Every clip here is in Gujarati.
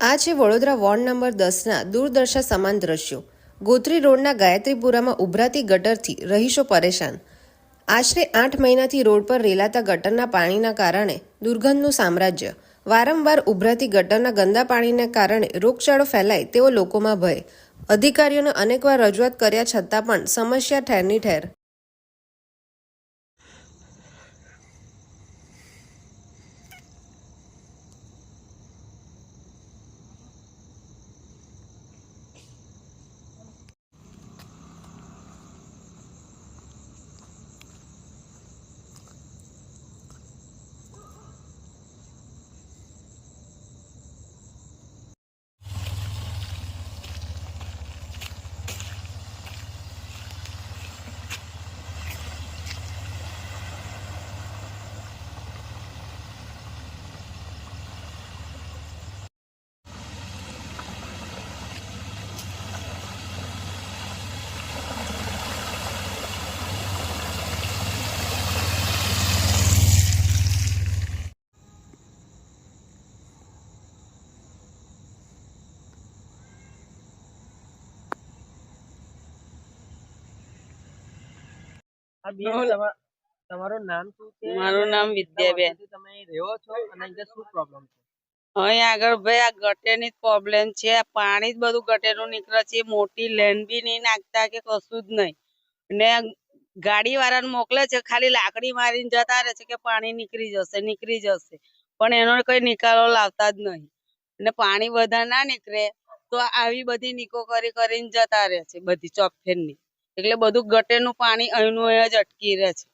આ છે વડોદરા વોર્ડ નંબર દસના દૂરદર્શા સમાન દ્રશ્યો. ગોત્રી રોડના ગાયત્રીપુરામાં ઉભરાતી ગટરથી રહીશો પરેશાન. આશરે આઠ મહિનાથી રોડ પર રેલાતા ગટરના પાણીના કારણે દુર્ગંધનું સામ્રાજ્ય. વારંવાર ઉભરાતી ગટરના ગંદા પાણીને કારણે રોગચાળો ફેલાય તેવો લોકોમાં ભય. અધિકારીઓને અનેકવાર રજૂઆત કર્યા છતાં પણ સમસ્યા ઠેરની ઠેર. તમારું નામ શું છે? મારું નામ વિદ્યાબેન. તમે અહીં છો અને અહીંયા શું પ્રોબ્લેમ છે? અહીં આગળ ભાઈ આ ગટેરની જ પ્રોબ્લેમ છે. પાણી જ બધું ગટેરનું નીકળે છે. મોટી લેન બી નહીં નાખતા કે કશું જ નહીં. ને ગાડી વાળાને મોકલે છે ખાલી લાકડી મારીને જતા રહે છે કે પાણી નીકળી જશે નીકળી જશે. પણ એનો કઈ નિકાલો લાવતા જ નહીં. ને પાણી બધા ના નીકળે તો આવી બધી નીકો કરી કરીને જતા રહે છે બધી ચોફેરની એટલે બધું ગટેરનું પાણી અહીંનું અહીં જ અટકી રહે છે.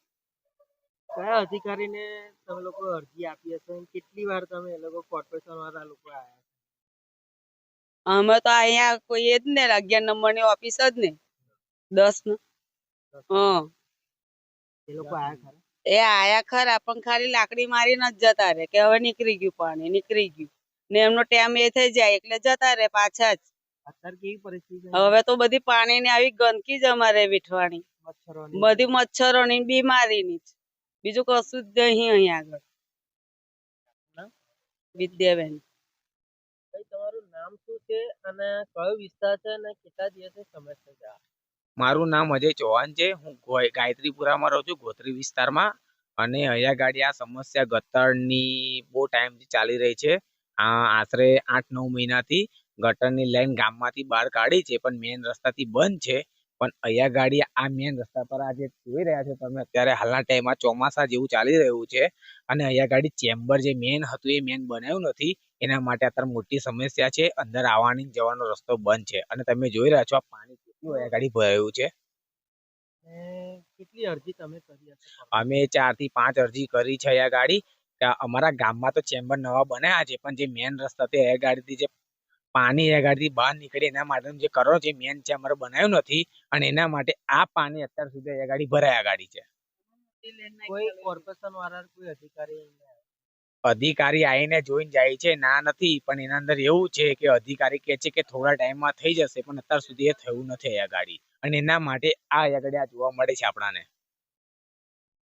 કયા અધિકારીને તમે લોકો અરજી આપી હશે? કેટલી વાર તમે એ લોકો કોર્પોરેશન વાળા લોકો આવ્યા અમે તો અહીંયા કોઈ એ જ ને અગિયાર નંબરની ઓફિસ જ ને. દસનું. એ લોકો આયા ખરા? એ આયા ખરા પણ ખાલી લાકડી મારીને જ જતા રહે કે હવે નીકળી ગયું પાણી નીકળી ગયું. ને એમનો ટાઈમ એ થઈ જાય એટલે જતા રહે પાછા જ. અત્યારે કેવી પરિસ્થિતિ હવે તો બધી પાણીની આવી ગંદકી જ અમારે વીઠવાની. બધી મચ્છરો ની બીમારી ની બીજું કશું જ નહીં અહીંયા આગળ. વિદ્યાબેન. તમારું નામ શું છે અને કયો વિસ્તાર છે અને કેટલા દિવસની સમસ્યા છે મારું નામ અજય ચૌહાણ છે. હું ગાયત્રીપુરા ગાયત્રીપુરામાં રહું છું ગોત્રી વિસ્તારમાં. અને અહીંયા ગાડી આ સમસ્યા ગટરની બહુ ટાઈમથી ચાલી રહી છે. આ આશરે આઠ નવ મહિનાથી ગટરની લાઈન ગામમાંથી બહાર કાઢી છે પણ મેઇન રસ્તાથી બંધ છે. પણ અહીંયા ગાડી આ મેઇન રસ્તા પર આજે જોઈ રહ્યા છો તમે અત્યારે હાલના ટાઈમમાં ચોમાસા જેવું ચાલી રહ્યું છે અને અહીંયા ગાડી ચેમ્બર જે મેઇન હતું એ મેઇન બનાવ્યું નથી. એના માટે અત્યારે મોટી સમસ્યા છે અંદર આવવાની જવાનો રસ્તો બંધ છે. અને તમે જોઈ રહ્યા છો આ પાણી કેટલું અહીંયા ગાડી ભરાયું છે. કેટલી અરજી તમે કરી અમે ચારથી પાંચ અરજી કરી છે અહીંયા ગાડી. અમારા ગામમાં તો ચેમ્બર નવા બન્યા છે પણ જે મેઇન રસ્તા તે અહીંયા ગાડીથી જે પાણી ગાડીથી બહાર નીકળે એના માટેનું જે કરો છે મેન છે અમારે બનાવ્યું નથી અને એના માટે આ પાણી અત્યાર સુધી ગાડી ભરાયા ગાડી છે. કોઈ કોર્પોરેશન વાળા કોઈ અધિકારી અધિકારી આવીને જોઈને જાય છે ના નથી પણ એના અંદર એવું છે કે અધિકારી કહે છે કે થોડા ટાઈમમાં થઈ જશે પણ અત્યાર સુધી એ થયું નથી અહીંયા ગાડી. અને એના માટે આ અહીંયા ગાડી આ જોવા મળે છે આપણાને.